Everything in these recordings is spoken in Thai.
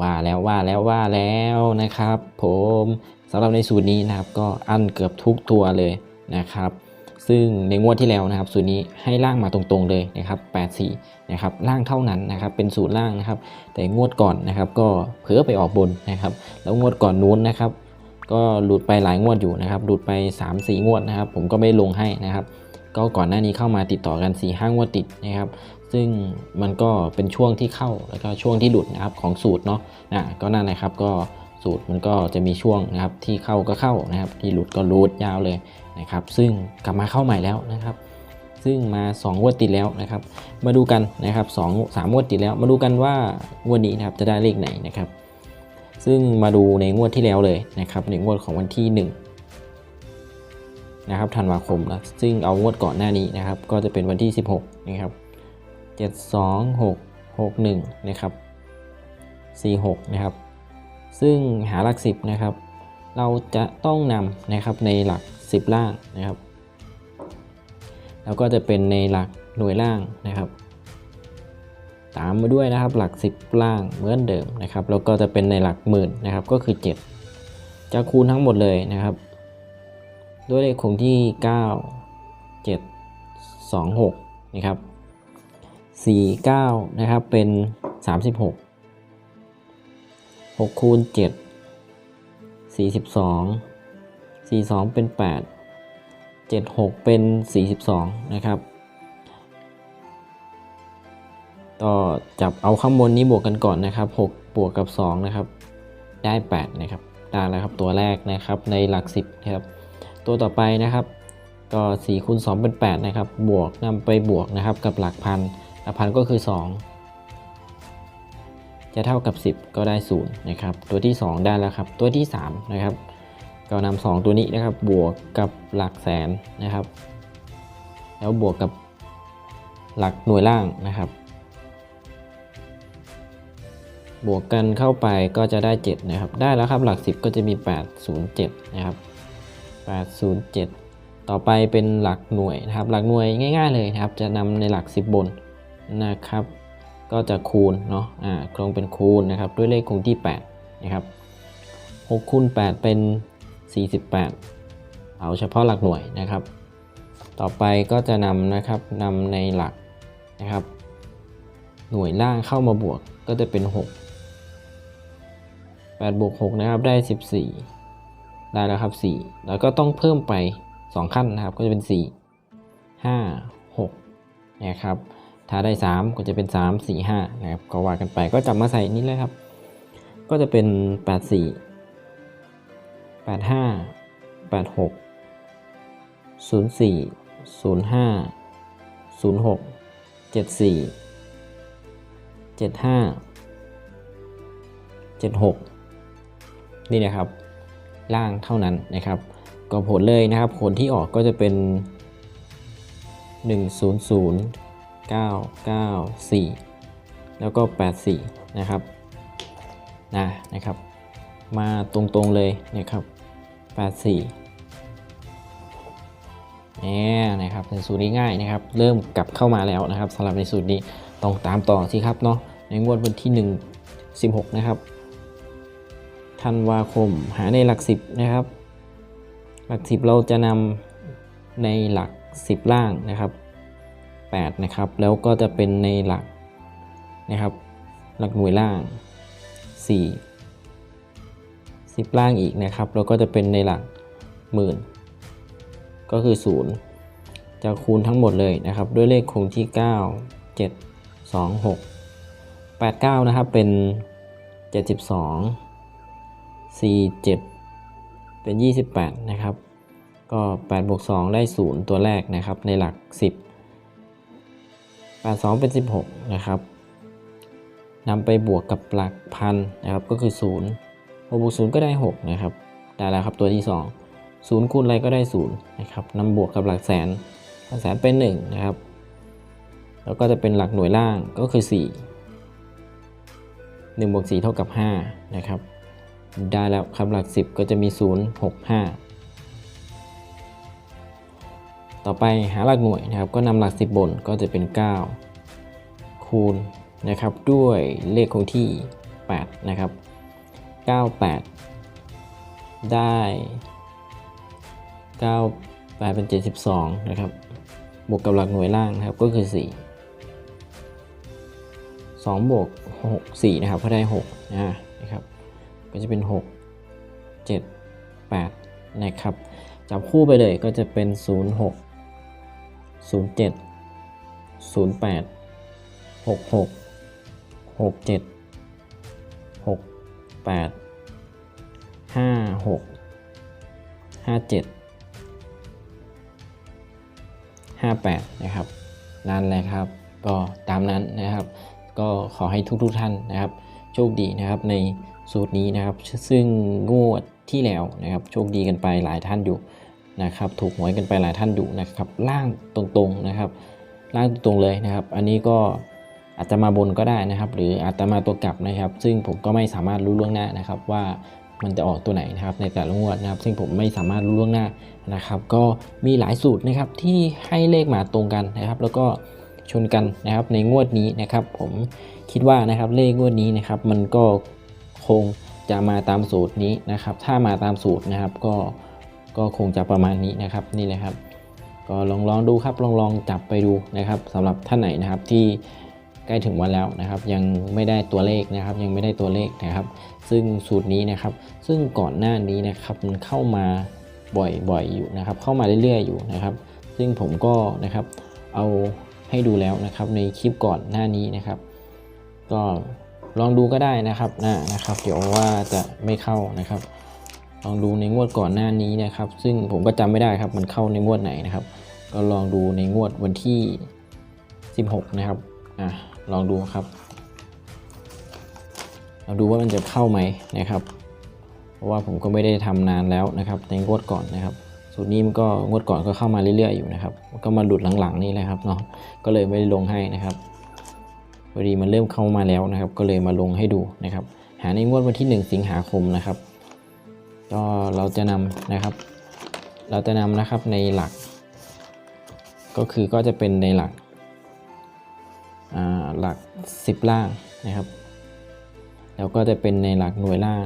ว่าแล้วว่าแล้วว่าแล้วนะครับ ผมสำหรับในสูตรนี้นะครับ ก็อันเกือบทุกตัวเลยนะครับ ซึ่งในงวดที่แล้วนะครับ สูตรนี้ให้ล่างมาตรงๆเลยนะครับ84นะครับล่างเท่านั้นนะครับ เป็นสูตรล่างนะครับ แต่งวดก่อนนะครับ ก็เผลอไปออกบนนะครับ แล้วงวดก่อนนู้นนะครับ ก็หลุดไปหลายงวดอยู่นะครับหลุดไป 3-4 งวดนะครับ ผมก็ไม่ลงให้นะครับ ก็ก่อนหน้านี้เข้ามาติดต่อกัน4 5งวดติดนะครับ ซึ่งมันก็เป็นช่วงที่เข้าแล้วก็ช่วงที่หลุดนะครับของสูตรเนาะนะก็นั่นแหละครับก็สูตรมันก็จะมีช่วงนะครับที่เข้าก็เข้านะครับ ที่หลุดก็หลุดยาวเลยนะครับ ซึ่งกลับมาเข้าใหม่แล้วนะครับ ซึ่งมา2งวดติดแล้วนะครับ มาดูกันนะครับ2 3งวดติดแล้ว มาดูกันว่างวดนี้นะครับจะได้เลขไหนนะครับ ซึ่งมาดูในงวดที่แล้วเลยนะครับในงวดของวันที่1 นะครับธันวาคมนะซึ่งเอางวดก่อนหน้านี้นะครับ ก็จะเป็นวันที่ 16 นะครับ 7 2 6 6 1 นะครับ 46 นะครับ ซึ่งหาหลัก 10 นะครับ เราจะต้องนำนะครับในหลัก 10 ล่างนะครับ แล้วก็จะเป็นในหลักหน่วยล่างนะครับ ตามมาด้วยนะครับหลัก 10 ล่างเหมือนเดิมนะครับ แล้วก็จะเป็นในหลักหมื่นนะครับก็คือ 7 จะคูณทั้งหมดเลยนะครับ ด้วยเลขคงที่ 9 7 2 6 นะครับ 49 นะครับ เป็น 36 6 คูณ 7 42 42 เป็น 8 76 เป็น 42 นะครับก็จับเอาข้างบนนี้บวกกันก่อนนะครับ 6 บวกกับ 2 นะครับ ได้ 8 นะครับ ได้แล้วครับตัวแรกนะครับในหลัก 10 นะครับ ตัวต่อไปนะครับ ก็4คูณ2เป็น8นะครับ บวกนำไปบวกนะครับกับหลักพัน หลักพันก็คือ 2 จะเท่ากับ 10 ก็ได้0นะครับ ตัวที่ 2 ได้แล้วครับ ตัวที่ 3 นะครับ ก็นำ2ตัวนี้นะครับ บวกกับหลักแสนนะครับ แล้วบวกกับหลักหน่วยล่างนะครับ บวกกันเข้าไปก็จะได้ 7 นะครับ ได้แล้วครับ หลัก 10 ก็จะมี 807 นะครับ 807 ต่อไปเป็นหลักหน่วยนะครับ หลักหน่วยง่าย ๆเลยนะครับ จะนำในหลัก 10 บนนะครับ ก็จะคูณเนาะอ่าคงเป็นคูณนะครับ ด้วยเลขคงที่ 8 นะครับ6คูณ8เป็น 48 เอาเฉพาะหลักหน่วยนะครับ ต่อไปก็จะนำนะครับนำในหลักนะครับ หน่วยล่างเข้ามาบวกก็จะเป็น 6 8บวก6นะครับได้ 14 ได้แล้วครับ 4 แล้วก็ต้องเพิ่มไป 2 ขั้นนะครับ ก็จะเป็น 4 5 6นะครับ ถ้าได้ 3 ก็จะเป็น 3 4 5นะครับ ก็ว่ากันไป ก็จับมาใส่นี้เลยครับ ก็จะเป็น 84 85 86 04 05 06 74 75 76 นี่นะครับ ล่างเท่านั้นนะครับ ก็ผลเลยนะครับ ผลที่ออกก็จะเป็น 100 994 แล้วก็ 84 นะครับนะนะครับ มาตรงๆเลยนะครับ 84เนี่นะครับเป็นสูตรนี้ง่ายนะครับ เริ่มกลับเข้ามาแล้วนะครับสำหรับในสูตรนี้ต้องตามต่อสิครับเนาะในงวดวันที่ 1 16 นะครับ ธันวาคม หาในหลัก 10 นะครับ หลัก 10 เราจะนำในหลัก 10 ล่างนะครับ 8 นะครับ แล้วก็จะเป็นในหลักนะครับ หลักหน่วยล่าง 4 10 ล่างอีกนะครับ แล้วก็จะเป็นในหลักหมื่น ก็คือ 0 จะคูณทั้งหมดเลยนะครับ ด้วยเลขคงที่ 9 7 2 6 8 9 นะครับ เป็น 72 4 7 เป็น 28 นะครับ ก็8บวก2ได้ 0 ตัวแรกนะครับ ในหลัก 10 8 2 เป็น 16 นะครับนำไปบวกกับหลักพันนะครับ ก็คือ 0 6บวก0ก็ได้ 6 นะครับ ได้แล้วครับตัวที่ 2 0คูณอะไรก็ได้ 0 นะครับนำบวกกับหลักแสน หลักแสนเป็น 1 นะครับ แล้วก็จะเป็นหลักหน่วยล่างก็คือ 4 1บวก4เท่ากับ 5 นะครับ ได้แล้วครับหลัก 10 ก็จะมี 0 6 5 ต่อไปหาหลักหน่วยนะครับ ก็นำหลัก 10 บนก็จะเป็น 9 คูณนะครับด้วยเลขคงที่ 8 นะครับ 98 ได้ 9 8เป็น 72 นะครับ บวกกับหลักหน่วยล่างนะครับก็คือ 4 2 บวก 6 4 นะครับก็ได้6นะนะครับ ก็จะเป็น 6 7 8 นะครับ จับคู่ไปเลยก็จะเป็น 0 6 0 7 0 8 6 6 6 7 6 8 5 6 5 7 58 นะครับ นั่นแหละครับ ก็ตามนั้นนะครับ ก็ขอให้ทุกๆทท่านนะครับ โชคดีนะครับในสูตรนี้นะครับ ซึ่งงวดที่แล้วนะครับ โชคดีกันไปหลายท่านอยู่นะครับ ถูกหวยกันไปหลายท่านอยู่นะครับ ล่างตรงๆนะครับ ล่างตรงๆเลยนะครับ อันนี้ก็อาจจะมาบนก็ได้นะครับ หรืออาจจะมาตัวกลับนะครับ ซึ่งผมก็ไม่สามารถรู้ล่วงหน้านะครับว่ามันจะออกตัวไหนนะครับในแต่ละงวดนะครับ ซึ่งผมไม่สามารถรู้ล่วงหน้านะครับ ก็มีหลายสูตรนะครับที่ให้เลขมาตรงกันนะครับ แล้วก็ ชนกันนะครับในงวดนี้นะครับ ผมคิดว่านะครับเลขงวดนี้นะครับ มันก็คงจะมาตามสูตรนี้นะครับ ถ้ามาตามสูตรนะครับก็ก็คงจะประมาณนี้นะครับนี่แหละครับ ก็ลองลองดูครับลองลองจับไปดูนะครับสำหรับท่านไหนนะครับที่ใกล้ถึงวันแล้วนะครับ ยังไม่ได้ตัวเลขนะครับ ยังไม่ได้ตัวเลขนะครับ ซึ่งสูตรนี้นะครับ ซึ่งก่อนหน้านี้นะครับมันเข้ามาบ่อยๆอยู่นะครับ เข้ามาเรื่อยๆอยู่นะครับ ซึ่งผมก็นะครับเอา ให้ดูแล้วนะครับในคลิปก่อนหน้านี้นะครับ ก็ลองดูก็ได้นะครับนะนะครับ เดี๋ยวว่าจะไม่เข้านะครับ ลองดูในงวดก่อนหน้านี้นะครับ ซึ่งผมก็จำไม่ได้ครับมันเข้าในงวดไหนนะครับ ก็ลองดูในงวดวันที่ 16 นะครับอะลองดูครับลองดูว่ามันจะเข้าไหมนะครับ เพราะว่าผมก็ไม่ได้ทำนานแล้วนะครับ ในงวดก่อนนะครับ สูตรนี้มันก็งวดก่อนก็เข้ามาเรื่อยๆอยู่นะครับ ก็มาหลุดหลังๆนี่แหละครับเนาะก็เลยไม่ได้ลงให้นะครับพอดีมันเริ่มเข้ามาแล้วนะครับ ก็เลยมาลงให้ดูนะครับ หาในงวดวันที่ 1 สิงหาคมนะครับ ก็เราจะนำนะครับ เราจะนำนะครับในหลัก ก็คือก็จะเป็นในหลักหลัก 10 ล่างนะครับ แล้วก็จะเป็นในหลักหน่วยล่าง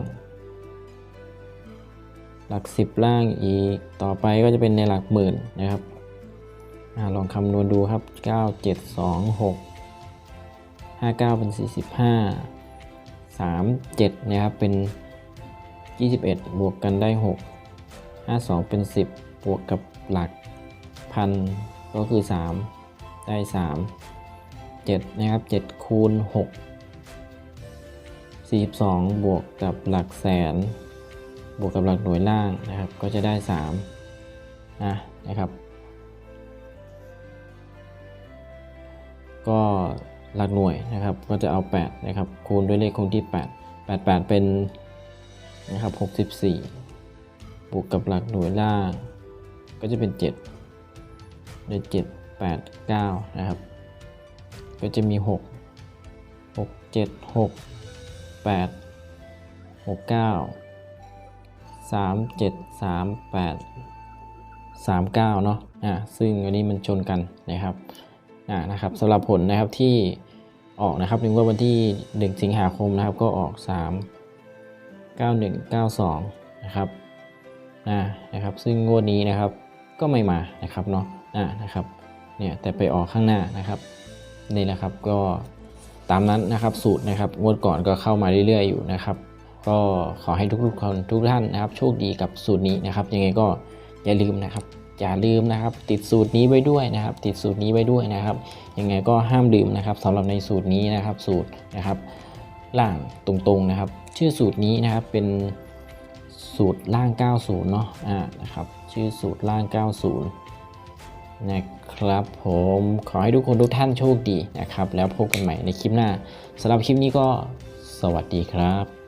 ลัก 10 ล่างอีก ต่อไปก็จะเป็นในหลักหมื่นนะครับอลองคำนวณดูครับ 9 7 2 6 5 9 เป็น 45 3 7 นะครับ เป็น 21 บวกกันได้ 6 52 เป็น 10 บวกกับหลักพันก็คือ 3 ได้ 3 7 นะครับ 7 คูณ 6 42 บวกกับหลักแสน บวกกับหลักหน่วยล่างนะครับ ก็จะได้3นะนะครับ ก็หลักหน่วยนะครับก็จะเอา 8 นะครับ คูณด้วยเลขคงที่ 8 8 8 เป็นนะครับ64 บวกกับหลักหน่วยล่าง ก็จะเป็น 7 ได้7 8 9 นะครับ ก็จะมี 6 6 7 6 8 6 9 3 7 3 8 3 9เนาะอ่าซึ่งอันนี้มันชนกันนะครับอ่านะครับสำหรับผลนะครับที่ออกนะครับในงวดวันที่ 1 สิงหาคมนะครับก็ออก 3 9192นะครับอ่านะครับซึ่งงวดนี้นะครับก็ไม่มานะครับเนาะอ่านะครับเนี่ยแต่ไปออกข้างหน้านะครับนี่แหละครับก็ตามนั้นนะครับสูตรนะครับงวดก่อนก็เข้ามาเรื่อยๆอยู่นะครับ ก็ขอให้ทุกๆคนทุกท่านนะครับ โชคดีกับสูตรนี้นะครับ ยังไงก็อย่าลืมนะครับ อย่าลืมนะครับ ติดสูตรนี้ไว้ด้วยนะครับ ติดสูตรนี้ไว้ด้วยนะครับ ยังไงก็ห้ามลืมนะครับสำหรับในสูตรนี้นะครับสูตรนะครับล่างตรงๆนะครับ ชื่อสูตรนี้นะครับเป็นสูตรล่าง 90 เนาะอ่านะครับชื่อสูตรล่าง 90 นะครับผมขอให้ทุกคนทุกท่านโชคดีนะครับ แล้วพบกันใหม่ในคลิปหน้าสำหรับคลิปนี้ก็สวัสดีครับ